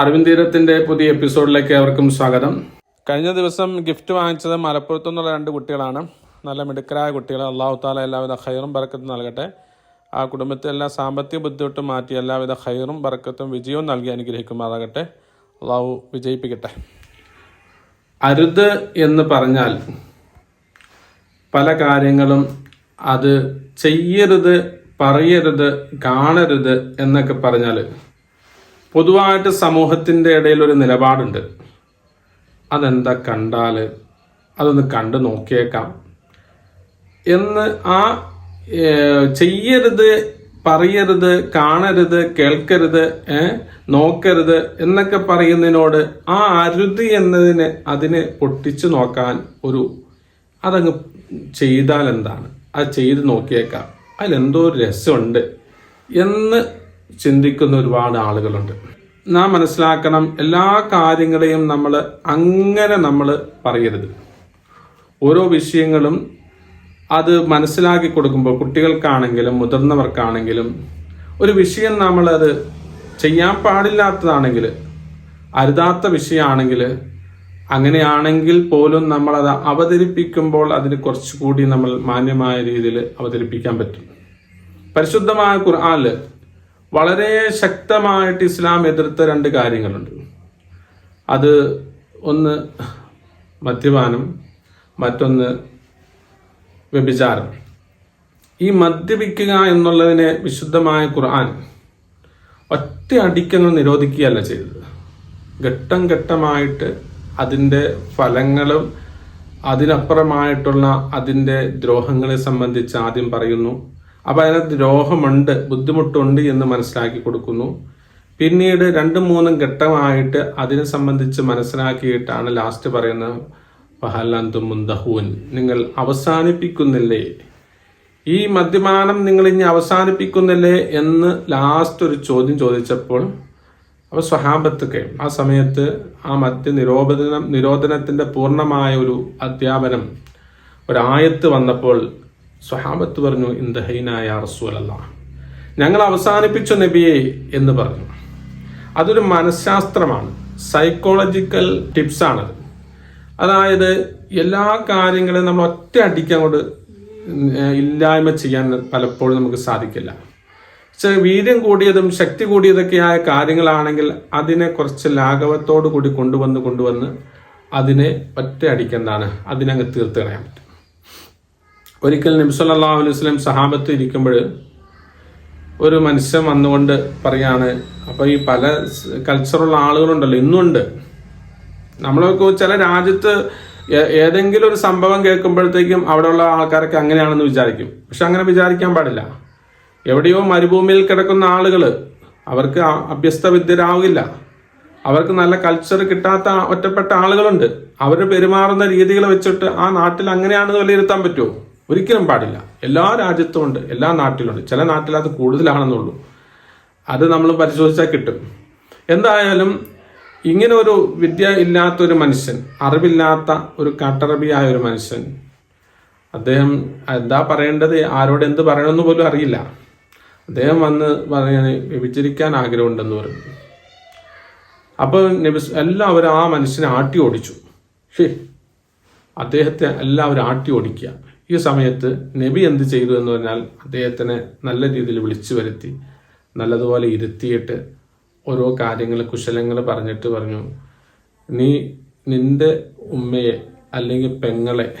അറിവിന്ദീരത്തിന്റെ പുതിയ എപ്പിസോഡിലേക്ക് അവർക്കും സ്വാഗതം. കഴിഞ്ഞ ദിവസം ഗിഫ്റ്റ് വാങ്ങിച്ചത് മലപ്പുറത്തു നിന്നുള്ള രണ്ട് കുട്ടികളാണ്. നല്ല മിടുക്കരായ കുട്ടികൾ അള്ളാഹു താല എല്ലാവിധ ഹൈറും ബറക്കത്തും നൽകട്ടെ. ആ കുടുംബത്തെ എല്ലാ സാമ്പത്തിക ബുദ്ധിമുട്ടും മാറ്റി എല്ലാവിധ ഹൈറും ബറക്കത്തും വിജയവും നൽകി അനുഗ്രഹിക്കുമാറാകട്ടെ. അള്ളാഹു വിജയിപ്പിക്കട്ടെ. അരുത് എന്ന് പറഞ്ഞാൽ പല കാര്യങ്ങളും അത് ചെയ്യരുത് പറയരുത് കാണരുത് എന്നൊക്കെ പറഞ്ഞാൽ പൊതുവായിട്ട് സമൂഹത്തിന്റെ ഇടയിൽ ഒരു നിലപാടുണ്ട്. അതെന്താ കണ്ടാൽ അതൊന്ന് കണ്ട് നോക്കിയേക്കാം. എന്ന് ആ ചെയ്യരുത് പറയരുത് കാണരുത് കേൾക്കരുത് നോക്കരുത് എന്നൊക്കെ പറയുന്നതിനോട് ആ അരുത് എന്നതിന് അതിനെ പൊട്ടിച്ചു നോക്കാൻ ഒരു അതങ്ങ് ചെയ്താൽ എന്താണ് അത് ചെയ്ത് നോക്കിയേക്കാം. അതിലെന്തോ രസമുണ്ട്. എന്ന് ചിന്തിക്കുന്ന ഒരുപാട് ആളുകളുണ്ട്. നാം മനസ്സിലാക്കണം എല്ലാ കാര്യങ്ങളെയും നമ്മൾ അങ്ങനെ നമ്മൾ പറയരുത്. ഓരോ വിഷയങ്ങളും അത് മനസ്സിലാക്കി കൊടുക്കുമ്പോൾ കുട്ടികൾക്കാണെങ്കിലും മുതിർന്നവർക്കാണെങ്കിലും ഒരു വിഷയം നമ്മളത് ചെയ്യാൻ പാടില്ലാത്തതാണെങ്കിൽ അരുതാത്ത വിഷയമാണെങ്കിൽ അങ്ങനെയാണെങ്കിൽ പോലും നമ്മളത് അവതരിപ്പിക്കുമ്പോൾ അതിന് കുറച്ചുകൂടി നമ്മൾ മാന്യമായ രീതിയിൽ അവതരിപ്പിക്കാൻ പറ്റും. പരിശുദ്ധമായ ഖുർആനിൽ വളരെ ശക്തമായിട്ട് ഇസ്ലാം എതിർത്ത രണ്ട് കാര്യങ്ങളുണ്ട്. അത് ഒന്ന് മദ്യപാനം മറ്റൊന്ന് വ്യഭിചാരം. ഈ മദ്യപിക്കുക എന്നുള്ളതിനെ വിശുദ്ധമായ ഖുർആൻ ഒറ്റ അടിക്കങ്ങൾ നിരോധിക്കുകയല്ല ചെയ്തത്. ഘട്ടം ഘട്ടമായിട്ട് അതിന്റെ ഫലങ്ങളും അതിനപ്പുറമായിട്ടുള്ള അതിന്റെ ദ്രോഹങ്ങളെ സംബന്ധിച്ച് ആദ്യം പറയുന്നു. അപ്പോൾ അതിനകത്ത് ദ്രോഹമുണ്ട് ബുദ്ധിമുട്ടുണ്ട് എന്ന് മനസ്സിലാക്കി കൊടുക്കുന്നു. പിന്നീട് രണ്ടും മൂന്നും ഘട്ടമായിട്ട് അതിനെ സംബന്ധിച്ച് മനസ്സിലാക്കിയിട്ടാണ് ലാസ്റ്റ് പറയുന്നത് പഹല്ലാന്തും മുന്തഹൂൻ നിങ്ങൾ അവസാനിപ്പിക്കുന്നില്ലേ? ഈ മദ്യപാനം നിങ്ങൾ ഇനി അവസാനിപ്പിക്കുന്നില്ലേ എന്ന് ലാസ്റ്റ് ഒരു ചോദ്യം ചോദിച്ചപ്പോൾ അപ്പോൾ സ്വഹാബത്തൊക്കെ ആ സമയത്ത് ആ മദ്യ നിരോധനം നിരോധനത്തിന്റെ പൂർണമായ ഒരു അധ്യാപനം ഒരായത്ത് വന്നപ്പോൾ സ്വഹാബത്ത് പറഞ്ഞു ഇന്ദഹൈനായ റസൂലല്ല ഞങ്ങൾ അവസാനിപ്പിച്ചു നബിയെ എന്ന് പറഞ്ഞു. അതൊരു മനഃശാസ്ത്രമാണ്. സൈക്കോളജിക്കൽ ടിപ്സാണത് അതായത് എല്ലാ കാര്യങ്ങളും നമ്മൾ ഒറ്റ അടിക്ക് അങ്ങോട്ട് ഇല്ലായ്മ ചെയ്യാൻ പലപ്പോഴും നമുക്ക് സാധിക്കില്ല. പക്ഷേ വീര്യം കൂടിയതും ശക്തി കൂടിയതൊക്കെയായ കാര്യങ്ങളാണെങ്കിൽ അതിനെ കുറച്ച് ലാഘവത്തോടു കൂടി കൊണ്ടുവന്ന് കൊണ്ടുവന്ന് അതിനെ ഒറ്റ അടിക്കെന്താണ് അതിനങ്ങ് തീർത്ത് കളയാൻ പറ്റും. ഒരിക്കൽ നബ്സല്ലാ അലൈഹി വസ്ലം സഹാബത്ത് ഇരിക്കുമ്പോൾ ഒരു മനുഷ്യൻ വന്നുകൊണ്ട് പറയാണ് അപ്പോൾ ഈ പല കൾച്ചറുള്ള ആളുകളുണ്ടല്ലോ ഇന്നുണ്ട്. നമ്മളൊക്കെ ചില രാജ്യത്ത് ഏതെങ്കിലും ഒരു സംഭവം കേൾക്കുമ്പോഴത്തേക്കും അവിടെയുള്ള ആൾക്കാരൊക്കെ അങ്ങനെയാണെന്ന് വിചാരിക്കും. പക്ഷെ അങ്ങനെ വിചാരിക്കാൻ പാടില്ല. എവിടെയോ മരുഭൂമിയിൽ കിടക്കുന്ന ആളുകൾ അവർക്ക് അഭ്യസ്ത വിദ്യരാവില്ല അവർക്ക് നല്ല കൾച്ചർ കിട്ടാത്ത ഒറ്റപ്പെട്ട ആളുകളുണ്ട്. അവർ പെരുമാറുന്ന രീതികൾ വെച്ചിട്ട് ആ നാട്ടിൽ അങ്ങനെയാണെന്ന് വിലയിരുത്താൻ പറ്റുമോ? ഒരിക്കലും പാടില്ല. എല്ലാ രാജ്യത്തും ഉണ്ട് എല്ലാ നാട്ടിലുണ്ട് ചില നാട്ടിൽ അത് കൂടുതലാണെന്നുള്ളൂ. അത് നമ്മൾ പരിശോധിച്ചാൽ കിട്ടും. എന്തായാലും ഇങ്ങനെ ഒരു വിദ്യ ഇല്ലാത്ത ഒരു മനുഷ്യൻ അറിവില്ലാത്ത ഒരു കട്ടറബിയായ ഒരു മനുഷ്യൻ അദ്ദേഹം എന്താ പറയേണ്ടത് ആരോട് എന്ത് പറയണമെന്ന് പോലും അറിയില്ല. അദ്ദേഹം വന്ന് പറയാൻ വിഭജിക്കാൻ ആഗ്രഹമുണ്ടെന്ന് പറഞ്ഞു. അപ്പോൾ നബിസ് എല്ലാവരും ആ മനുഷ്യനെ ആട്ടി ഓടിച്ചു. ഷേ അദ്ദേഹത്തെ എല്ലാവരും ആട്ടി ഓടിക്കുക. ഈ സമയത്ത് നബി എന്ത് ചെയ്തു എന്ന് പറഞ്ഞാൽ അദ്ദേഹത്തിനെ നല്ല രീതിയിൽ വിളിച്ചു വരുത്തി നല്ലതുപോലെ ഇരുത്തിയിട്ട് ഓരോ കാര്യങ്ങൾ കുശലങ്ങൾ പറഞ്ഞിട്ട് പറഞ്ഞു നീ നിന്റെ ഉമ്മയെ അല്ലെങ്കിൽ പെങ്ങളെ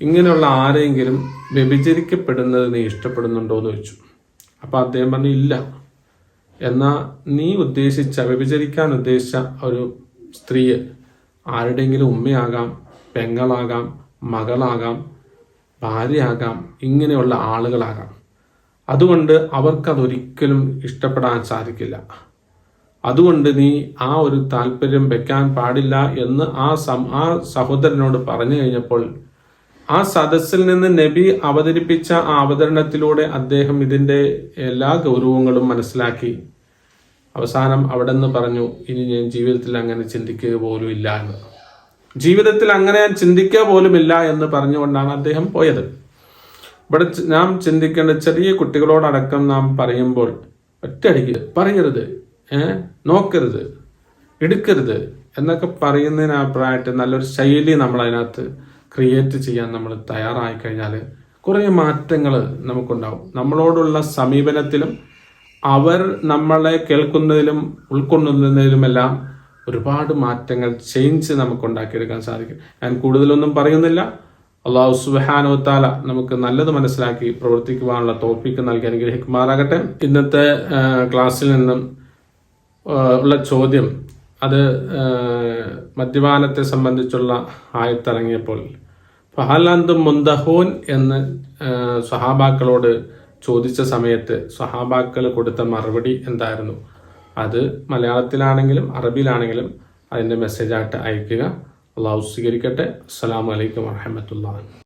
ഇങ്ങനെയുള്ള ആരെങ്കിലും വ്യഭിചരിക്കപ്പെടുന്നത് നീ ഇഷ്ടപ്പെടുന്നുണ്ടോ എന്ന് ചോദിച്ചു. അപ്പോൾ അദ്ദേഹം പറഞ്ഞു ഇല്ല. എന്നാൽ നീ ഉദ്ദേശിച്ച വ്യഭിചരിക്കാൻ ഉദ്ദേശിച്ച ഒരു സ്ത്രീയെ ആരുടെയെങ്കിലും ഉമ്മയാകാം പെങ്ങളാകാം മകളാകാം ഭാര്യയാകാം ഇങ്ങനെയുള്ള ആളുകളാകാം. അതുകൊണ്ട് അവർക്കതൊരിക്കലും ഇഷ്ടപ്പെടാൻ സാധിക്കില്ല. അതുകൊണ്ട് നീ ആ ഒരു താല്പര്യം വെക്കാൻ പാടില്ല എന്ന് ആ സം ആ സഹോദരനോട് പറഞ്ഞു കഴിഞ്ഞപ്പോൾ ആ സദസ്സിൽ നിന്ന് നബി അവതരിപ്പിച്ച ആ അവതരണത്തിലൂടെ അദ്ദേഹം ഇതിന്റെ എല്ലാ ഗൗരവങ്ങളും മനസ്സിലാക്കി. അവസാനം അവിടെ നിന്ന് പറഞ്ഞു ഇനി ഞാൻ ജീവിതത്തിൽ അങ്ങനെ ചിന്തിക്കുക പോലും ഇല്ല എന്ന്. ജീവിതത്തിൽ അങ്ങനെ ഞാൻ ചിന്തിക്കുക പോലുമില്ല എന്ന് പറഞ്ഞുകൊണ്ടാണ് അദ്ദേഹം പോയത്. ഇവിടെ നാം ചിന്തിക്കേണ്ട ചെറിയ കുട്ടികളോടടക്കം നാം പറയുമ്പോൾ ഒറ്റയടിക്ക് പറയരുത് ഏ? നോക്കരുത് എടുക്കരുത് എന്നൊക്കെ പറയുന്നതിന് നല്ലൊരു ശൈലി നമ്മൾ അതിനകത്ത് ക്രിയേറ്റ് ചെയ്യാൻ നമ്മൾ തയ്യാറായി കഴിഞ്ഞാൽ കുറേ മാറ്റങ്ങൾ നമുക്കുണ്ടാവും. നമ്മളോടുള്ള സമീപനത്തിലും അവർ നമ്മളെ കേൾക്കുന്നതിലും ഉൾക്കൊള്ളുന്നതിലുമെല്ലാം ഒരുപാട് മാറ്റങ്ങൾ ചേഞ്ച് നമുക്ക് ഉണ്ടാക്കിയെടുക്കാൻ സാധിക്കും. ഞാൻ കൂടുതലൊന്നും പറയുന്നില്ല. അള്ളാഹു സുബാനോ താല നമുക്ക് നല്ലത് മനസ്സിലാക്കി പ്രവർത്തിക്കുവാനുള്ള ടോപ്പിക്ക് നൽകി അനുഗ്രഹിക്കുമാറാകട്ടെ. ഇന്നത്തെ ക്ലാസ്സിൽ നിന്നും ഉള്ള ചോദ്യം അത് മദ്യപാനത്തെ സംബന്ധിച്ചുള്ള ആയത്തിറങ്ങിയപ്പോൾ ഫഹലാന്തും മുന്തഹൂൻ? എന്ന് സഹാബാക്കളോട് ചോദിച്ച സമയത്ത് സഹാബാക്കൾ കൊടുത്ത മറുപടി എന്തായിരുന്നു? അത് മലയാളത്തിലാണെങ്കിലും അറബിയിലാണെങ്കിലും അതിന്റെ മെസ്സേജായിട്ട് അയക്കുക. അള്ളാഹു സ്വീകരിക്കട്ടെ. അസ്സാം വലൈക്കും വറഹമത്തുള്ള